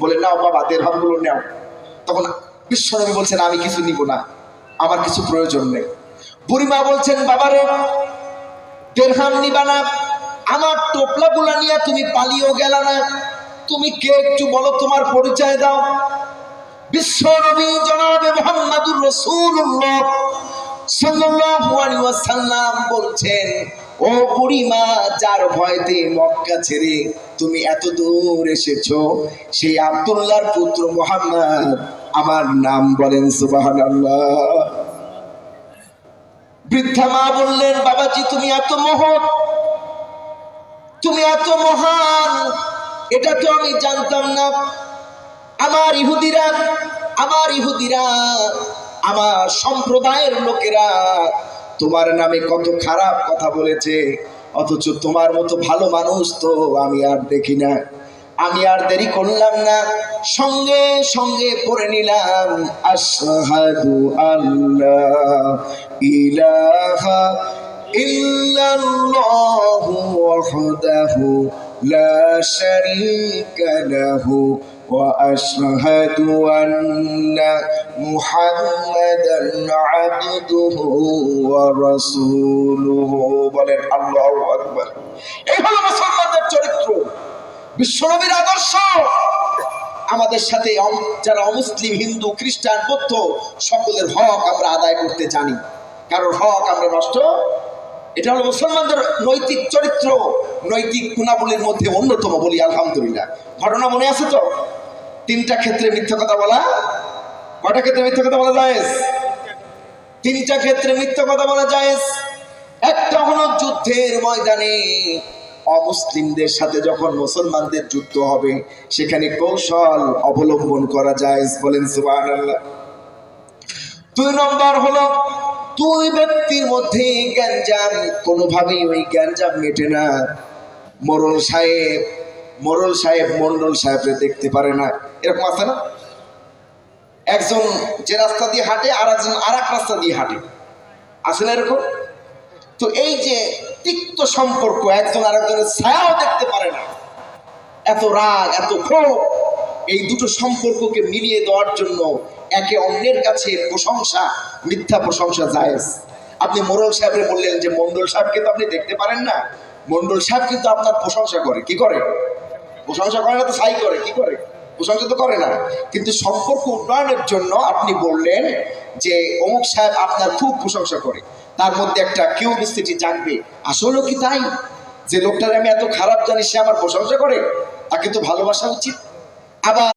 বলে, নাও বাবা, দেড় দেড়হামগুলো নেও। তখন বিশ্বনবী বলছেন, আমি কিছু নিব না, আমার কিছু প্রয়োজন নেই। বুড়িমা বলছেন, বাবারে দেড়হাম নিবা না, আমার টোপলা টোপলাগুলা নিয়ে তুমি পালিয়েও গেল না। তুমি কে একটু বলো, তোমার পরিচয় দাও। বিশ্বনবী জনাবে মোহাম্মদুর রাসূলুল্লাহ বলছেন, ও বুড়িমা, যার ভয়তে মক্কা ছেড়ে তুমি এত দূর এসেছ, সেই আব্দুল্লাহর পুত্র মোহাম্মদ আমার নাম বলেন সুবহানাল্লাহ। বৃদ্ধা মা বললেন, বাবাজি, তুমি এত মহৎ, তুমি এত মহান, এটা তো আমি জানতাম না। আমার ইহুদিরা আমার ইহুদিরা আমার সম্প্রদায়ের লোকেরা তোমার নামে কত খারাপ কথা বলেছে, অথচ তোমার মতো ভালো মানুষ তো আমি আর দেখি না। আমি আর দেরি করলাম না, সঙ্গে সঙ্গে পড়ে নিলাম, আশহাদু আল্লাহ, ইলাহা ইল্লাল্লাহু ওয়াহদাহু, লা শারীকা লাহু وأشهد أن محمدا عبده ورسوله বলেন আল্লাহু আকবার এই হলো মুসলমানদের চরিত্র বিশ্বনবীর আদর্শ আমাদের সাথে অম- যারা অমুসলিম হিন্দু খ্রিস্টান বৌদ্ধ সকলের হক আমরা আদায় করতে জানি কারোর হক আমরা নষ্ট এটা হলো মুসলমানদের নৈতিক চরিত্র, নৈতিক গুণাবলীর মধ্যে অন্যতম বলি, আলহামদুলিল্লাহ। ঘটনা মনে আছে তো? তিনটা ক্ষেত্রে মিথ্যা কথা বলা? কটা ক্ষেত্রে মিথ্যা কথা বলা যায় তিনটা ক্ষেত্রে মিথ্যা কথা বলা যায় একটা হলো যুদ্ধের ময়দানে অমুসলিমদের সাথে যখন মুসলমানদের যুদ্ধ হবে, সেখানে কৌশল অবলম্বন করা যায় বলেন সুবহানাল্লাহ। দুই নম্বর হলো দুই ব্যক্তির মধ্যে গ্যাঞ্জাম, কোনোভাবেই ওই গ্যাঞ্জাম মেটে না। মরল সাহেব মরল সাহেব মন্ডল সাহেবকে দেখতে পারে না। এরকম আছে না? একজন যে রাস্তা দিয়ে হাঁটে আর একজন আর এক রাস্তা দিয়ে হাঁটে। আছে না এরকম? তো এই যে তিক্ত সম্পর্ক, একজন আরেকজনের ছায়াও দেখতে পারে না। এত রাগ, এত ক্ষোভ এই দুটো সম্পর্ককে মিলিয়ে দেওয়ার জন্য একে অন্যের কাছে প্রশংসা, মিথ্যা প্রশংসা জায়েজ। আপনি মোরল সাহেবের বললেন যে মন্ডল সাহেবকে তো আপনি দেখতে পারেন না। মন্ডল সাহেব কিন্তু আপনার প্রশংসা করে। কি করে? প্রশংসা করে না তো সাই করে। কি করে? প্রশংসা তো করে না। কিন্তু সম্পর্ক উন্নয়নের জন্য আপনি বললেন যে, অমুক সাহেব আপনার খুব প্রশংসা করে। তার মধ্যে একটা কেউ কিউরিসিটি জাগবে আসলেও কি তাই? যে লোকটার আমি এত খারাপ জানি, সে আমার প্রশংসা করে? তাকে তো ভালোবাসা উচিত। আবার